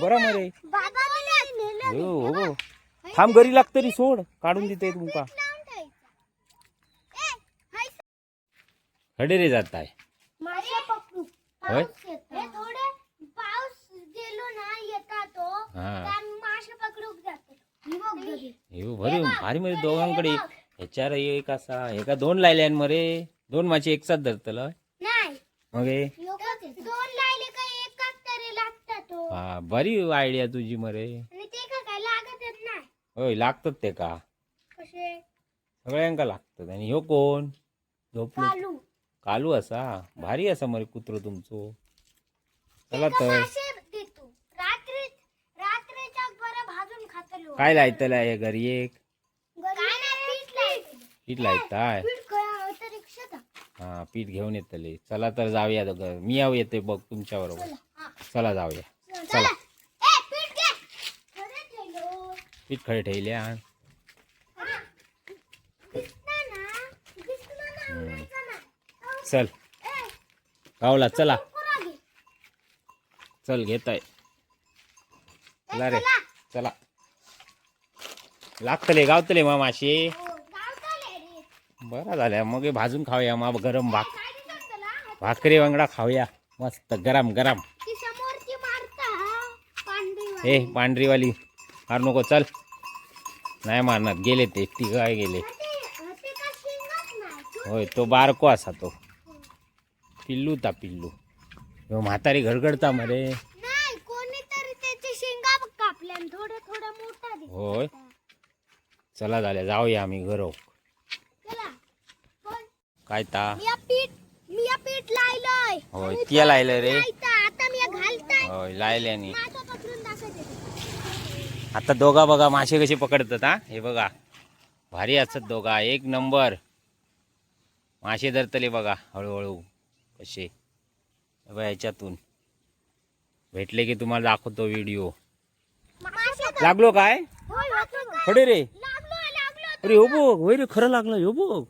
बरं मरे बाबा मला नेलं हो हो. थांब घरी लागतं तरी सोड. काढून देते तुमका खडे रे जात आहे होय? हे हा. ही. हे भरी भारी मध्ये दोघांकडे ह्याच्यावर एक असा एका दोन लायल्यान मरे. दोन मासे एकसाथ धरतलं. नाही. मग हा बरी आयडिया तुझी मरे. आणि ते का काय लागतच नाही. होय लागतात ते का? कसे? सगळ्यांका लागतात. आणि ह्यो कोण? झोपलो कालू. कालू असा? भारी असा मरे कुत्र तुमचो. चला तर. मासे देतो? रात्री रात्रीच्या बरं भाजून खातलो काय लायतलं आहे घरी एक? काय नाही पीठ पीठ लायताय? पीठ काय रिक्षात हा पीठ घेऊन येतले. चला तर जाऊया दोघं. मी याव येते बघ तुमच्या बरोबर. हा. चला जाऊया चला ए पीठ घे खरं उडायचा ना अहो, चल. गावला चला. चल घेत आहे चला रे. चला. लागतले गावतले मा रे. बरं झाल्या मग भाजून खाऊया मग गरम भाक? भाकरी वांगडा खाऊया. मस्त गरम गरम. हा, ए पांढरीवाली. मार नको चल. नाही मारणार. गेले ते ती काय गेले. होय तो बारको असा तो. पिल्लू ता पिल्लू. ह्यो म्हातारी घरगडता मरे. नाही कोणीतरी त्याची शिंगा कापल्या आणि थोडं थोडं मोठा दिसत होय. होता. चला झाल्या जाऊया आम्ही घरो. चला. काय ता? मी या पीठ मी या पीठ लायलंय. होय आणि ते लायलं रे. लायता आता मी या घालताय. होय लायल्यानी माझा पकडून दाखवते. आता दोघा बघा मासे कसे पकडतात हा? हे बघा. भारी असतात दोघा. एक नंबर. मासे धरतले बघा हळूहळू. कसे? बघा ह्याच्यातून भेटले की तुम्हाला दाखवतो व्हिडिओ लागलो काय? खडे रे. अरे हो बघ. होय रे खरं लागलं. हो बघ.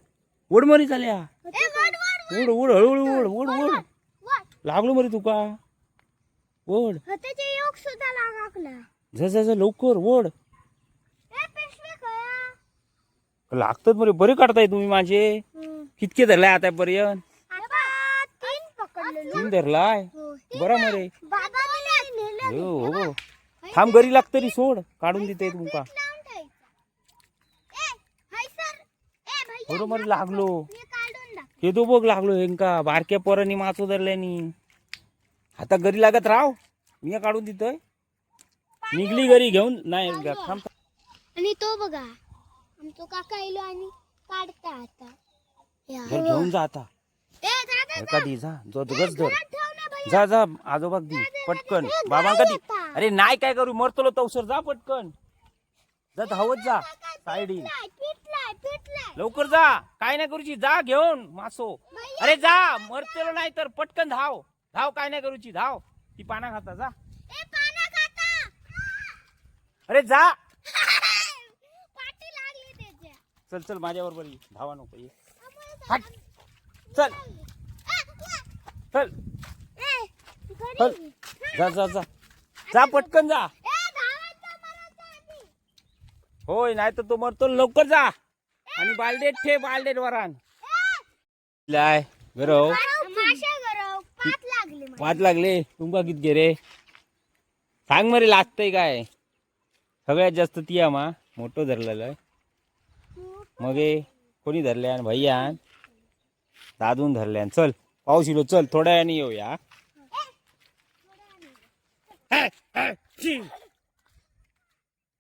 ओढ मरी झाल्या. ए, वड, वड, ओढ. ओढ हळूहळू ओढ ओढ ओढ वड. लागलो मरे तुका ओढ. हो, जा जा जा लवकर ओढ लागतात मरे बरे काढताय तुम्ही माझे. कितके धरलाय आतापर्यंत? आता पर्यंत तीन धरलाय? हो. बरं मरे. हो हो. थांब घरी लागतं तरी सोड. काढून देते तुमका बरोबर लागलो. हे तो बघ लागलो हेंका. बारक्या पोरांनी माचो धरल्यानी. आता घरी लागत राव. मी काढून देतोय. निघली घरी घेऊन नाही थांब. आणि तो बघा आमचा काका आलो आणि काढता आता. या. घेऊन जा आता. ए, जा, दी जा. जो गज धर. घरात ठेव ना भैया. जा जा आजोबा दी पटकन. बाबांका दी अरे नाही काय करू मरतलो तवसर जा पटकन. जा धावत जा पिटलाय, पिटलाय, पिटलाय. लवकर जा. काय नाही करूची जा घेऊन मासो. अरे जा मरतेलो नाही तर पटकन धाव. धाव काय नाही करूची धाव. ती पाना खाता जा. ए. अरे जा. चल चल माझ्या बरोबर ये. धावा नको ये. हट. चल. चल. चल. जा जा जा. जा पटकन जा. होय नाही तर तो मरतो. लवकर जा. आणि बालडेट ठे बालडेट वरान. लाय गरव. पाच लागले तुमका कितके रे? सांग मरे लागतंय काय? सगळ्यात जास्त ती आमा मोठं धरलेलं आहे मग हे कोणी धरल्यान भैयान दादून धरल्यान चल पाऊस इलो चल थोड्या वेळाने येऊया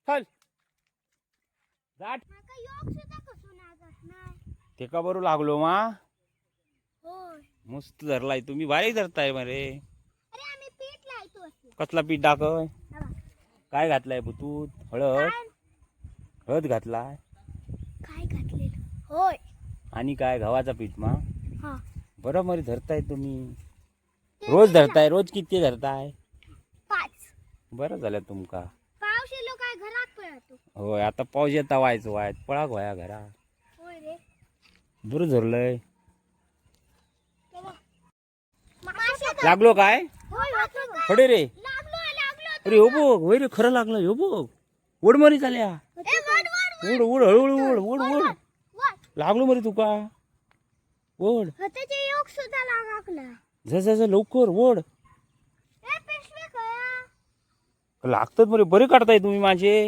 चल. ते का बरोबर लागलो मा. मस्त धरलाय तुम्ही भारी धरताय मरे आम्ही. कसला पीठ बघ. काय घातलाय बुतूत हळद? हळद घातलाय? काय घातलेलं? होय. आणि काय गव्हाचा पीठ मा हा. बरं मरे धरताय तुम्ही. रोज धरताय? रोज किती धरताय? पाच. बरं झालं तुमका. पाऊस येलो काय घरात पळतो? होय आता पाऊस येता व्हायचं वायत. पळा गोया घरा. होय रे. बरं धरलंय. माशा लागलो काय? होय? खडे रे. अरे हो बघ वय रे खरं लागलं हो बघ. ओढ मरी वड, ओढ ओढ हळूहळू ओढ ओढ ओढ वड. लागलो मरी तुका. ओढ. हो, झ लवकर ओढ. लागतात बरे बरे काढताय तुम्ही माझे.